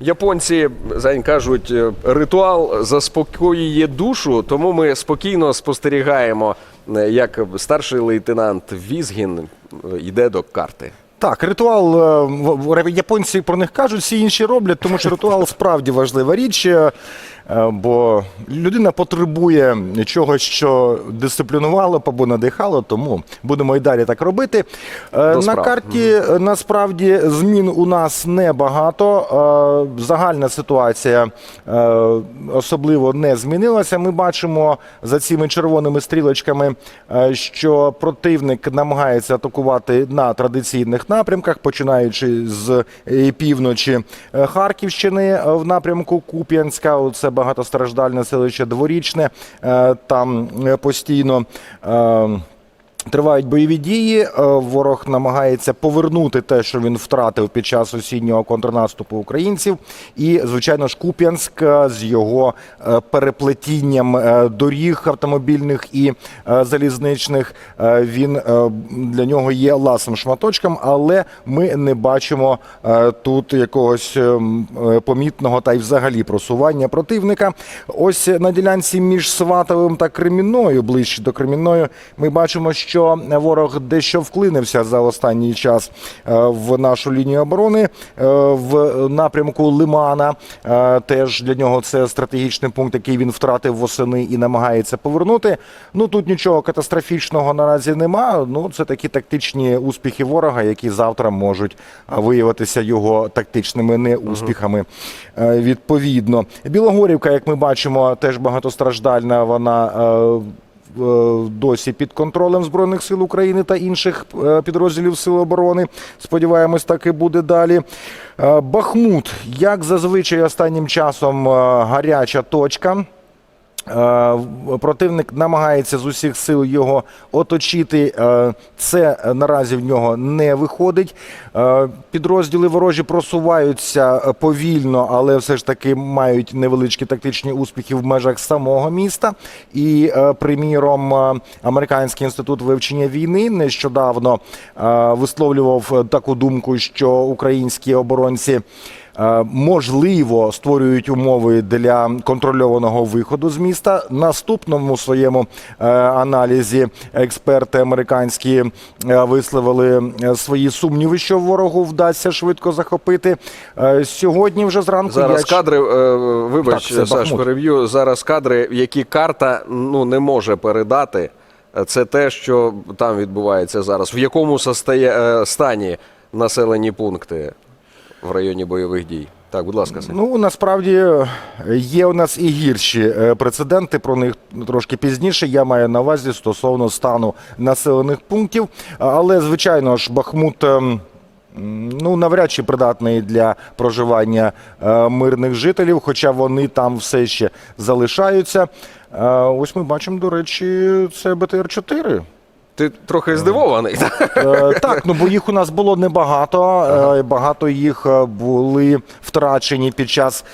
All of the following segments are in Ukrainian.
Японці Зань кажуть, е, ритуал заспокоює душу, тому ми спокійно спостерігаємо, е, як старший лейтенант Візгін е, йде до карти. Так, ритуал японці про них кажуть, всі інші роблять, тому що ритуал справді важлива річ, бо людина потребує чогось, що дисциплінувало або надихало, тому будемо і далі так робити. Е, На справ. карті е, насправді змін у нас небагато. Е, Загальна ситуація е, особливо не змінилася. Ми бачимо за цими червоними стрілочками, е, що противник намагається атакувати на традиційних напрямках, починаючи з е, півночі е, Харківщини е, в напрямку Куп'янська. Це багатостраждальне селище Дворічне. Е, Там е, постійно. Тривають бойові дії. Е, Ворог намагається повернути те, що він втратив під час осіннього контрнаступу українців. І, звичайно ж, Куп'янськ е, з його е, переплетінням доріг автомобільних і залізничних. Він для нього є ласим шматочком, але ми не бачимо тут якогось помітного та й взагалі просування противника. Ось на ділянці між Сватовим та Кремінною, ближче до Кремінної, ми бачимо, що ворог дещо вклинився за останній час е, в нашу лінію оборони е, в напрямку Лимана. Е, Теж для нього це стратегічний пункт, який він втратив восени і намагається повернути. Ну тут нічого катастрофічного наразі нема. Ну це такі тактичні успіхи ворога, які завтра можуть виявитися його тактичними неуспіхами. Відповідно, Білогорівка, як ми бачимо, теж багатостраждальна. Вона досі під контролем Збройних сил України та інших е, підрозділів Сил оборони. Сподіваємось, так і буде далі. Е, Бахмут, як зазвичай останнім часом, е, гаряча точка. Е, Противник намагається з усіх сил його оточити. Е, Це е, наразі в нього не виходить. Підрозділи ворожі просуваються повільно, але все ж таки мають невеличкі тактичні успіхи в межах самого міста. І, приміром, Американський інститут вивчення війни нещодавно висловлював таку думку, що українські оборонці. Е, Можливо, створюють умови для контрольованого виходу з міста. Наступному своєму е, аналізі експерти американські е, висловили свої сумніви, що ворогу вдасться швидко захопити. Сьогодні вже зранку Зараз я кадри, вибач, Так, Саш, переб'ю. Зараз кадри, які карта ну, не може передати. Це те, що там відбувається зараз. В якому состає, стані населені пункти в районі бойових дій? Так, будь ласка, Сань. Ну насправді є у нас і гірші е, прецеденти. Про них трошки пізніше. Я маю на увазі стосовно стану населених пунктів. Але звичайно ж, Бахмут. ем, Ну, навряд чи придатний для проживання е, мирних жителів, хоча вони там все ще залишаються. Е, ось ми бачимо, до речі, це БТР-4. Ти трохи здивований. так? Е, Так, ну бо їх у нас було небагато. е, Багато їх е, були втрачені під час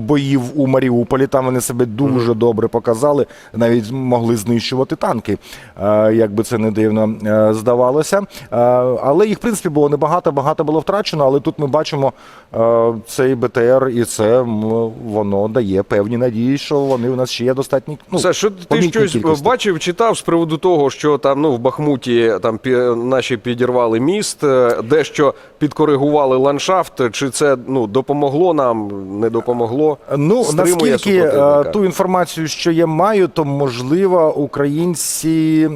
боїв у Маріуполі. Там вони себе дуже добре показали, навіть могли знищувати танки, як би це не дивно здавалося. Але їх, в принципі, було небагато, багато було втрачено. Але тут ми бачимо цей БТР, і це воно дає певні надії, що вони у нас ще є достатні. Ну, Все, що ти щось кількості. бачив, читав з приводу того, що там ну в Бахмуті там пі- наші підірвали міст, е, дещо підкоригували ландшафт. Чи це ну допомогло нам, не допомогло? Ну Стримує наскільки е, ту інформацію, що я маю, то можливо українці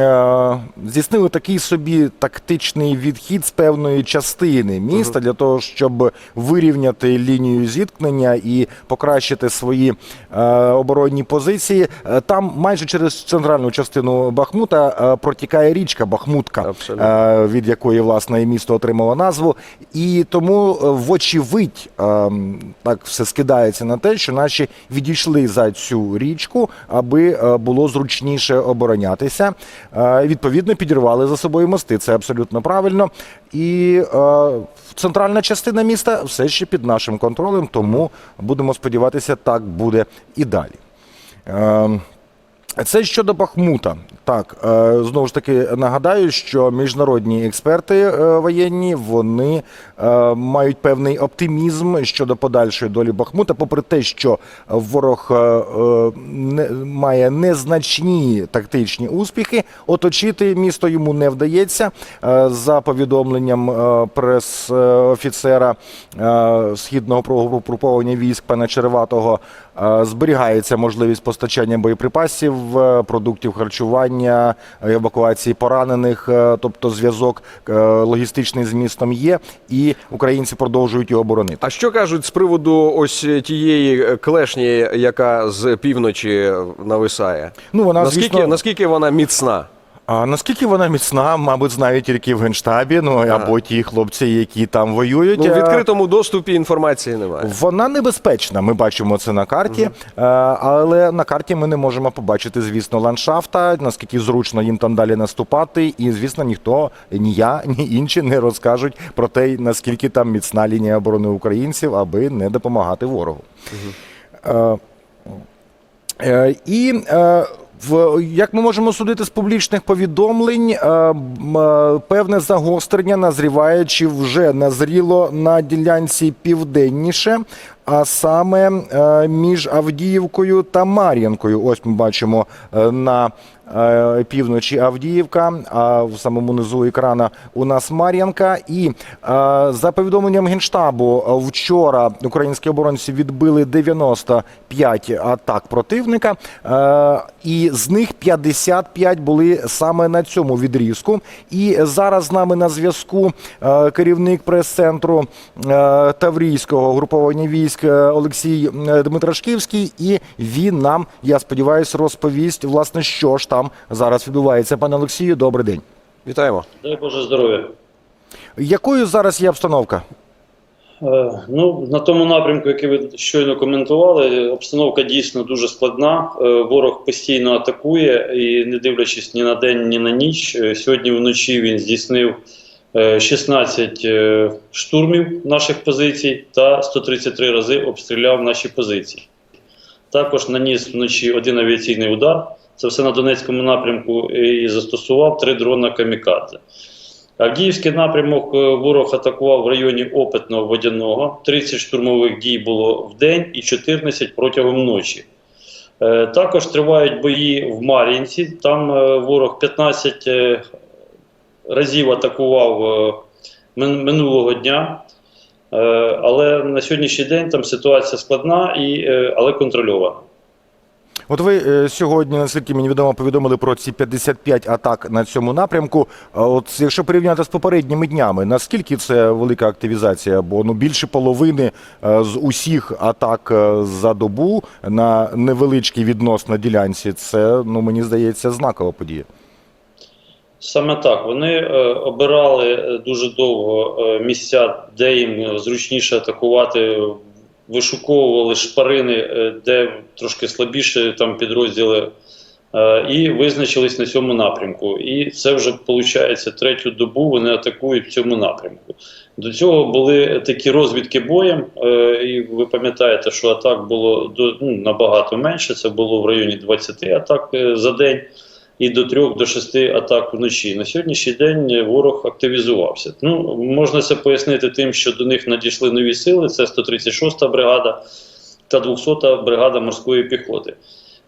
е, здійснили такий собі тактичний відхід з певної частини міста для того, щоб вирівняти лінію зіткнення і покращити свої е, оборонні позиції. Е, Там майже через центральну частину Бахмута е, протікає річка Бахмутка, Абсолютно. е, від якої власне і місто отримало назву. І тому, е, вочевидь, ем, так все скидається на те, що наші відійшли за цю річку, аби було зручніше оборонятися. Відповідно, підірвали за собою мости. Це абсолютно правильно. І центральна частина міста все ще під нашим контролем, тому будемо сподіватися, так буде і далі. Це щодо Бахмута. Так, е, знову ж таки нагадаю, що міжнародні експерти е, воєнні вони е, мають певний оптимізм щодо подальшої долі Бахмута, попри те, що ворог не, має незначні тактичні успіхи, оточити місто йому не вдається. За повідомленням прес-офіцера східного угруповання військ пана Череватого, е, зберігається можливість постачання боєприпасів, е, продуктів харчування, е, евакуації поранених, е, тобто зв'язок е, логістичний з містом є, і українці продовжують його боронити. А що кажуть з приводу ось тієї е, клешні, яка з півночі нависає? Ну вона наскільки, звісно, наскільки вона міцна? А наскільки вона міцна, мабуть, знають тільки в генштабі, ну або ті хлопці, які там воюють. Ну, в відкритому доступі інформації немає. Вона небезпечна. Ми бачимо це на карті, е, але на карті ми не можемо побачити, звісно, ландшафта, наскільки зручно їм там далі наступати. І, звісно, ніхто, ні я, ні інші не розкажуть про те, наскільки там міцна лінія оборони українців, аби не допомагати ворогу. Е, Е, І е, в як ми можемо судити з публічних повідомлень, е, е, певне загострення назріває чи вже назріло на ділянці південніше, а саме е, між Авдіївкою та Мар'янкою. Ось ми бачимо е, на е, півночі Авдіївка, а в самому низу екрана у нас Мар'янка. І за повідомленням Генштабу, вчора українські оборонці відбили 95 атак противника, і з них 55 були саме на цьому відрізку. І зараз з нами на зв'язку керівник прес-центру Таврійського груповання військ е, Олексій е, Дмитрашківський, і він нам, я сподіваюся, розповість, власне, що ж там зараз відбувається. Пане Олексію, добрий день. Вітаємо. Дай Боже здоров'я. Якою зараз є обстановка? Е, Ну, на тому напрямку, який ви щойно коментували, обстановка дійсно дуже складна. Е, Ворог постійно атакує і, не дивлячись ні на день, ні на ніч. е, Сьогодні вночі він здійснив 16 е, штурмів наших позицій та 133 рази обстріляв наші позиції. Також наніс вночі один авіаційний удар. Це все на Донецькому напрямку і застосував три дрона камікадзе. Авдіївський напрямок е, ворог атакував в районі Опитного Водяного. 30 штурмових дій було в день і 14 протягом ночі. Е, Також тривають бої в Мар'їнці. Там е, ворог 15 е, разів атакував е, минулого дня. Е, Але на сьогоднішній день там ситуація складна, і, е, але контрольована. От ви сьогодні, наскільки мені відомо, повідомили про ці 55 атак на цьому напрямку. От якщо порівняти з попередніми днями, наскільки це велика активізація? Бо ну більше половини з усіх атак за добу на невеличкій відносно ділянці, це ну мені здається знакова подія. Саме так. Вони е, обирали е, дуже довго е, місця, де їм зручніше атакувати, вишуковували шпарини, де трошки слабіше там підрозділи, і визначились на цьому напрямку. І це вже виходить третю добу. Вони атакують в цьому напрямку. До цього були такі розвідки боєм, і ви пам'ятаєте, що атак було ну, набагато менше. Це було в районі 20 атак за день і до 3 до 6 атак вночі. На сьогоднішній день ворог активізувався. Ну, можна це пояснити тим, що до них надійшли нові сили: це 136-та бригада та 200-та бригада морської піхоти.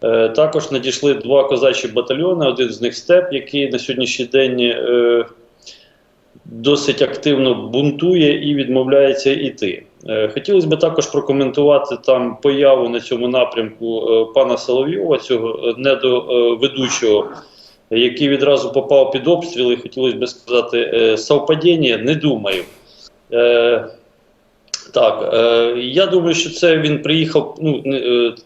Е, також надійшли два козачі батальйони, один з них степ, який на сьогоднішній день е, досить активно бунтує і відмовляється йти. Е, Хотілося б також прокоментувати там появу на цьому напрямку е, пана Соловйова, цього е, недоведучого, який відразу попав під обстріли. Хотілося б сказати, совпадіння, не думаю. Так, я думаю, що це він приїхав. Ну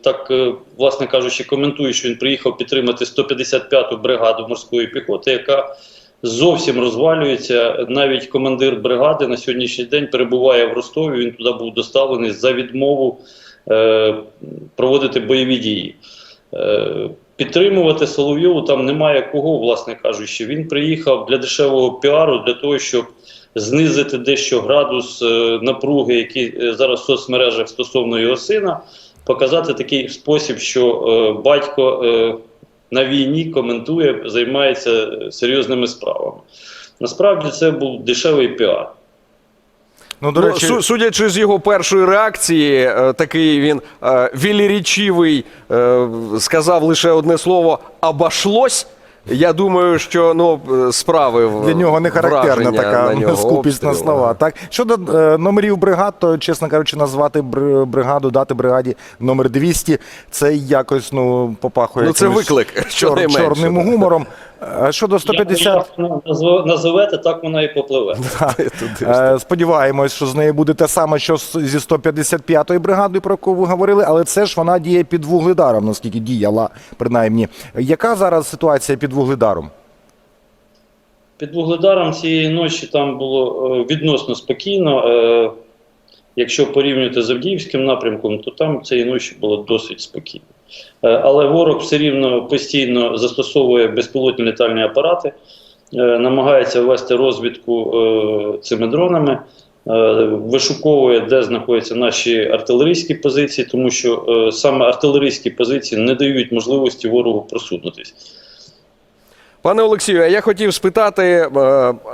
так, власне кажучи, коментую, що він приїхав підтримати 155-ту бригаду морської піхоти, яка зовсім розвалюється. Навіть командир бригади на сьогоднішній день перебуває в Ростові. Він туди був доставлений за відмову е, проводити бойові дії. Е, підтримувати Соловйову там немає кого, власне кажучи. Він приїхав для дешевого піару, для того, щоб знизити дещо градус е, напруги, який е, зараз в соцмережах стосовно його сина, показати такий спосіб, що е, батько е, на війні, коментує, займається е, серйозними справами. Насправді це був дешевий піар. Ну, до Ну, речі, ну, судячи з його першої реакції, е, такий він е, вілірічивий, сказав лише одне слово «обошлось». Я думаю, що ну справи Для нього не характерна така на скупість на слова. Так щодо е, номерів бригад, то чесно кажучи, назвати бр- бригаду, дати бригаді номер 200, це якось ну попахує Ну, це виклик, чор- чорним гумором. А щодо 150... Як назовете, так вона і попливе. Ж. Е, Сподіваємось, що з нею буде те саме, що зі 155-ї бригадою, про яку ви говорили, але це ж вона діє під вугледаром, наскільки діяла, принаймні. Яка зараз ситуація під вугледаром? Під Вугледаром цієї ночі там було е, відносно спокійно. Е, Якщо порівнювати з Авдіївським напрямком, то там цієї ночі було досить спокійно. Е, Але ворог все рівно постійно застосовує безпілотні літальні апарати, е, намагається вести розвідку е, цими дронами, вишуковує, де знаходяться наші артилерійські позиції, тому що саме артилерійські позиції не дають можливості ворогу просунутись. Пане Олексію, а я хотів спитати е,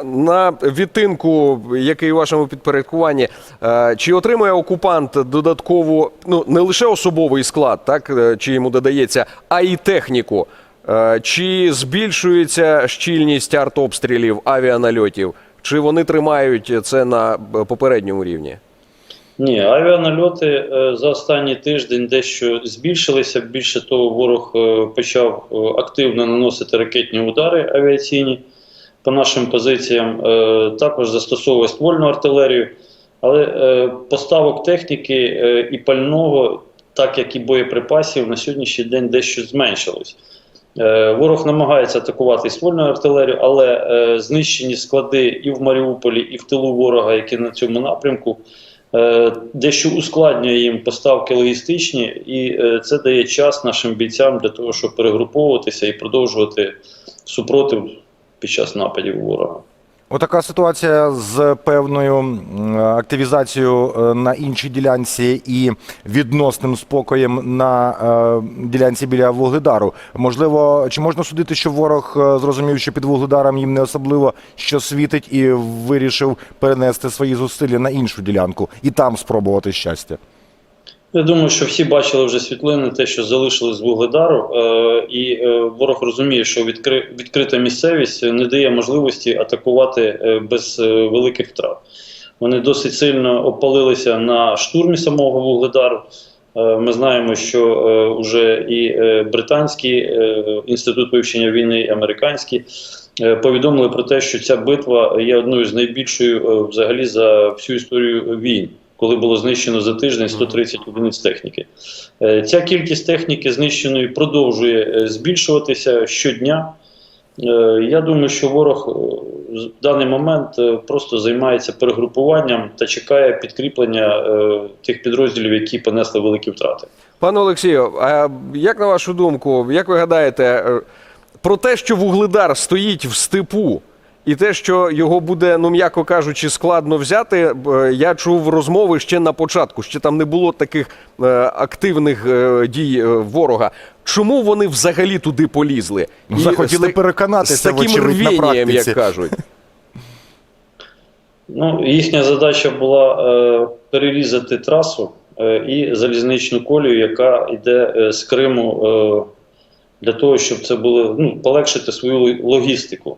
на відтинку, який у вашому підпорядкуванні, е, чи отримує окупант додаткову, ну не лише особовий склад, так е, чи йому додається, а й техніку? Чи збільшується щільність артобстрілів, авіанальотів? Чи вони тримають це на попередньому рівні? Ні, авіанальоти е, за останній тиждень дещо збільшилися. Більше того, ворог е, почав е, активно наносити ракетні удари авіаційні по нашим позиціям. Також застосовує ствольну артилерію. Але поставок техніки і пального, так як і боєприпасів, на сьогоднішній день дещо зменшилось. Ворог намагається атакувати і ствольною артилерією, але знищені склади і в Маріуполі, і в тилу ворога, які на цьому напрямку, дещо ускладнює їм поставки логістичні, і е, це дає час нашим бійцям для того, щоб перегруповуватися і продовжувати супротив під час нападів ворога. Отака ситуація з певною активізацією е, на іншій ділянці і відносним спокоєм на е, ділянці біля Вугледару. Можливо, чи можна судити, що ворог е, зрозумів, що під Вугледаром їм не особливо що світить, і вирішив перенести свої зусилля на іншу ділянку і там спробувати щастя? Я думаю, що всі бачили вже світлини, те, що залишили з Вугледару, е, і е, ворог розуміє, що відкри, відкрита місцевість не дає можливості атакувати е, без великих втрат. Вони досить сильно опалилися на штурмі самого Вугледару. Ми знаємо, що вже і британський інститут вивчення війни, і американський повідомили про те, що ця битва є одною з найбільшою взагалі за всю історію війн, коли було знищено за тиждень 130 одиниць техніки. Е, Ця кількість техніки знищеної продовжує е, збільшуватися щодня. Е, Я думаю, що ворог в даний момент просто займається перегрупуванням та чекає підкріплення тих підрозділів, які понесли великі втрати. Пане Олексію, а як на вашу думку, як ви гадаєте, про те, що Вугледар стоїть в степу, і те, що його буде, ну м'яко кажучи, складно взяти, е, я чув розмови ще на початку, ще там не було таких е, активних е, дій ворога. Чому вони взагалі туди полізли? Ну, І захотіли з переконатися, з таким вочевидь, на рвінням, практиці. як кажуть. Ну, їхня задача була е, перерізати трасу е, і залізничну колію, яка йде е, з Криму е, для того, щоб це було ну, полегшити свою логістику.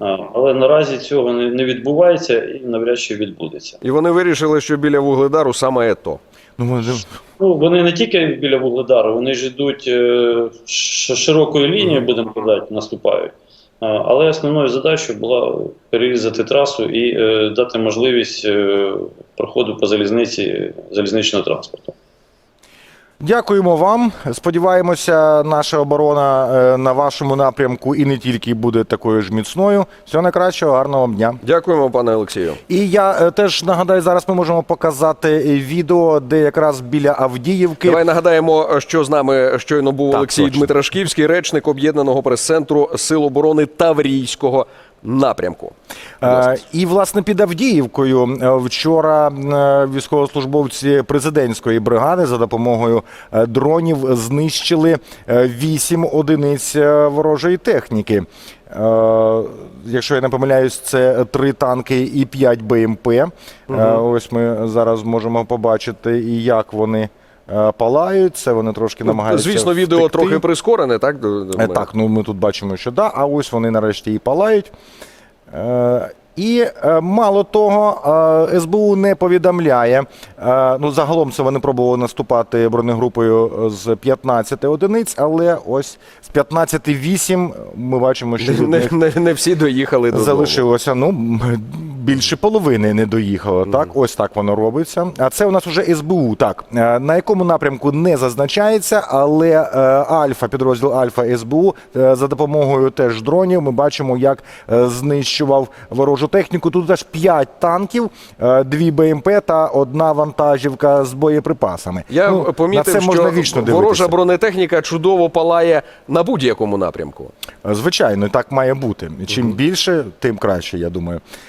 А, але наразі цього не, не відбувається і навряд чи відбудеться. І вони вирішили, що біля Вугледару саме ето. Ну, може, Ну, вони не тільки біля Вугледару, вони ж йдуть е, широкою лінією, будемо казати, наступають. Але основною задачею була перерізати трасу і е, дати можливість е, проходу по залізниці залізничного транспорту. Дякуємо вам. Сподіваємося, наша оборона е, на вашому напрямку і не тільки буде такою ж міцною. Всього найкращого, гарного вам дня. Дякуємо, пане Олексію. І я е, теж нагадаю, зараз ми можемо показати відео, де якраз біля Авдіївки. Давай нагадаємо, що з нами щойно був Так, Олексій точно. Дмитрашківський, речник об'єднаного прес-центру Сил оборони Таврійського напрямку. Е, І власне під Авдіївкою е, вчора е, військовослужбовці президентської бригади за допомогою дронів знищили вісім одиниць ворожої техніки. Е, Якщо я не помиляюсь, це три танки і п'ять БМП. Е, Ось ми зараз можемо побачити, і як вони палають. Це вони трошки намагаються. Ну, Звісно, відео втекти. трохи прискорене, так? до Е? Так, ну ми тут бачимо, що да, а ось вони нарешті і палають. І е, мало того, е, СБУ не повідомляє. Е, ну, загалом це вони пробували наступати бронегрупою з 15 одиниць, але ось з 15 8 ми бачимо, що від Не, них не, не всі доїхали додому. залишилося. Ну більше половини не доїхало. Так, ось так воно робиться. А це у нас уже СБУ. Так на якому напрямку не зазначається, але Альфа, підрозділ Альфа СБУ за допомогою теж дронів. Ми бачимо, як знищував ворожу техніку. Тут теж 5 танків, е, дві БМП та одна вантажівка з боєприпасами. Я Ну, помітив, на це можна що вічно ворожа бронетехніка чудово палає на будь-якому напрямку. Звичайно, так має бути. Чим більше, тим краще, я думаю.